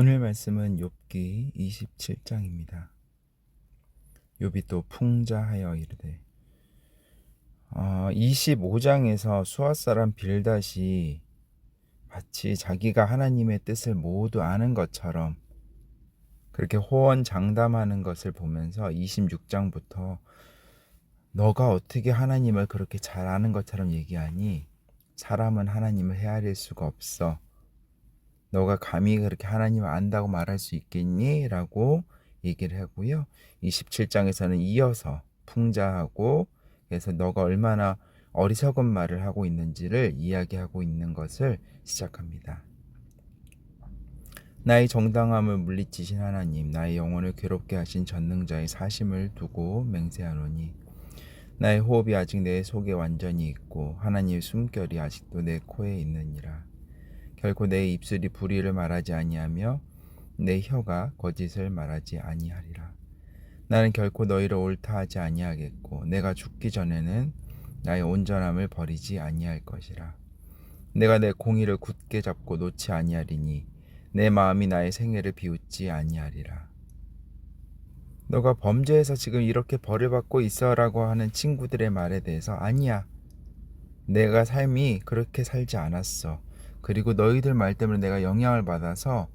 오늘 말씀은 욥기 27장입니다. 욥이 또 풍자하여 이르되 어, 25장에서 수아 사람 빌닷이 마치 자기가 하나님의 뜻을 모두 아는 것처럼 그렇게 호언장담하는 것을 보면서 26장부터 너가 어떻게 하나님을 그렇게 잘 아는 것처럼 얘기하니 사람은 하나님을 헤아릴 수가 없어. 너가 감히 그렇게 하나님을 안다고 말할 수 있겠니? 라고 얘기를 하고요. 27장에서는 이어서 풍자하고 그래서 너가 얼마나 어리석은 말을 하고 있는지를 이야기하고 있는 것을 시작합니다. 나의 정당함을 물리치신 하나님, 나의 영혼을 괴롭게 하신 전능자의 사심을 두고 맹세하노니 나의 호흡이 아직 내 속에 완전히 있고 하나님의 숨결이 아직도 내 코에 있느니라. 결코 내 입술이 불의를 말하지 아니하며 내 혀가 거짓을 말하지 아니하리라. 나는 결코 너희를 옳다 하지 아니하겠고 내가 죽기 전에는 나의 온전함을 버리지 아니할 것이라. 내가 내 공의를 굳게 잡고 놓지 아니하리니 내 마음이 나의 생애를 비웃지 아니하리라. 너가 범죄해서 지금 이렇게 벌을 받고 있어라고 하는 친구들의 말에 대해서 아니야. 내가 삶이 그렇게 살지 않았어. 그리고 너희들 말 때문에 내가 영향을 받아서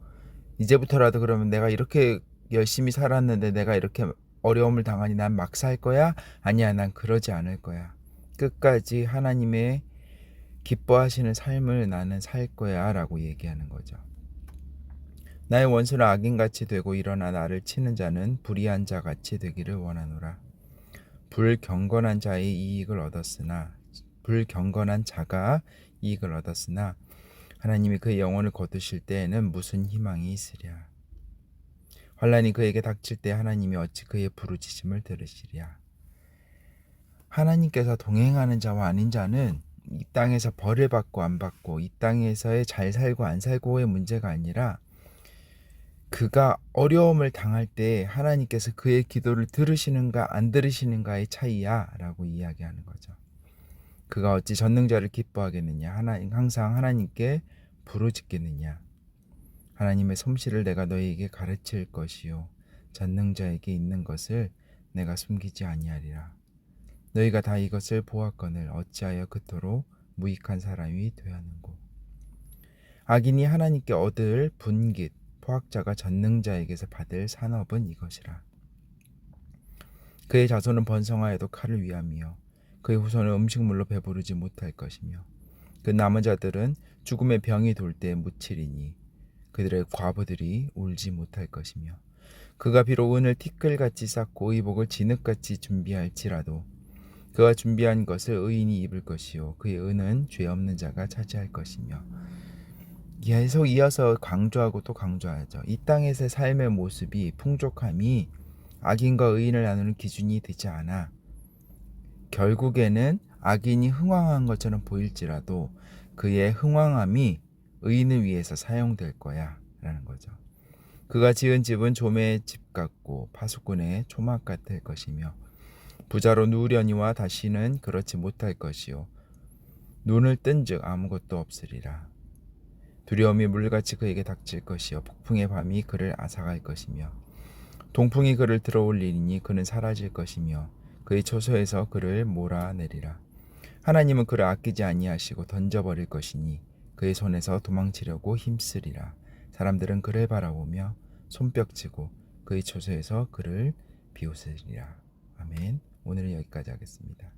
이제부터라도 그러면 내가 이렇게 열심히 살았는데 내가 이렇게 어려움을 당하니 난 막 살 거야? 아니야, 난 그러지 않을 거야. 끝까지 하나님의 기뻐하시는 삶을 나는 살 거야 라고 얘기하는 거죠. 나의 원수는 악인같이 되고 일어나 나를 치는 자는 불의한 자같이 되기를 원하노라. 불경건한 자의 이익을 얻었으나 불경건한 자가 이익을 얻었으나 하나님이 그의 영혼을 거두실 때에는 무슨 희망이 있으랴. 환란이 그에게 닥칠 때 하나님이 어찌 그의 부르짖음을 들으시랴. 하나님께서 동행하는 자와 아닌 자는 이 땅에서 벌을 받고 안 받고 이 땅에서의 잘 살고 안 살고의 문제가 아니라 그가 어려움을 당할 때 하나님께서 그의 기도를 들으시는가 안 들으시는가의 차이야라고 이야기하는 거죠. 그가 어찌 전능자를 기뻐하겠느냐? 하나님 항상 하나님께 부르짖겠느냐? 하나님의 솜씨를 내가 너희에게 가르칠 것이요. 전능자에게 있는 것을 내가 숨기지 아니하리라. 너희가 다 이것을 보았거늘 어찌하여 그토록 무익한 사람이 되었는고? 악인이 하나님께 얻을 분깃 포학자가 전능자에게서 받을 산업은 이것이라. 그의 자손은 번성하여도 칼을 위함이요 그의 후손은 음식물로 배부르지 못할 것이며 그 남은 자들은 죽음의 병이 돌 때 묻히리니 그들의 과부들이 울지 못할 것이며 그가 비록 은을 티끌같이 쌓고 의복을 진흙같이 준비할지라도 그가 준비한 것을 의인이 입을 것이요 그의 은은 죄 없는 자가 차지할 것이며 계속 이어서 강조하고 또 강조하죠. 이 땅에서의 삶의 모습이 풍족함이 악인과 의인을 나누는 기준이 되지 않아 결국에는 악인이 흥왕한 것처럼 보일지라도 그의 흥왕함이 의인을 위해서 사용될 거야 라는 거죠. 그가 지은 집은 조매의 집 같고 파수꾼의 초막 같을 것이며 부자로 누우려니와 다시는 그렇지 못할 것이요. 눈을 뜬즉 아무것도 없으리라. 두려움이 물같이 그에게 닥칠 것이요. 폭풍의 밤이 그를 앗아갈 것이며 동풍이 그를 들어올리니 그는 사라질 것이며 그의 초소에서 그를 몰아내리라. 하나님은 그를 아끼지 아니하시고 던져버릴 것이니 그의 손에서 도망치려고 힘쓰리라. 사람들은 그를 바라보며 손뼉치고 그의 초소에서 그를 비웃으리라. 아멘. 오늘은 여기까지 하겠습니다.